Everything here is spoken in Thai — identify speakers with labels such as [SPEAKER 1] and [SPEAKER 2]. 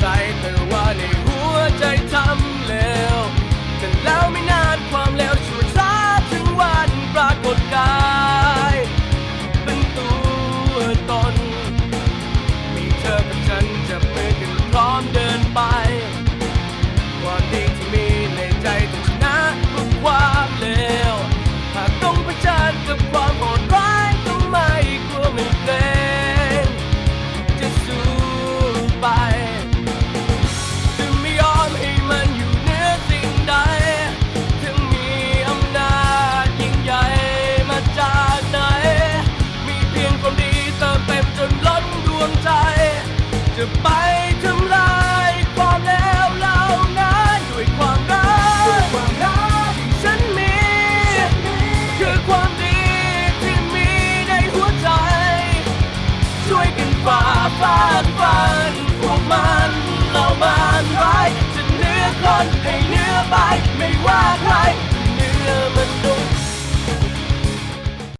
[SPEAKER 1] ใสแต่ว่าในหัวใจทำเลวแต่แล้วไม่นานความเลวช่วนซาถึงวันปรากฏกายเป็นตัวตน มีเธอกับฉันจะเพื่อกันพร้อมเดินไป ความดีที่มีในใจต้องชนะทุกความเลวหากต้องเผชิญกับความโหดร้าย นใจ จะไปทำลายความแล้วเหล่านั้นด้วยความรักความรักที่ฉันมี คือความดีที่มีในหัวใจ ช่วยกันฝ่าฟาดฟันพวกมันเรามานร้ายจะเนื้อคนให้เนื้อไปไม่ว่าใคร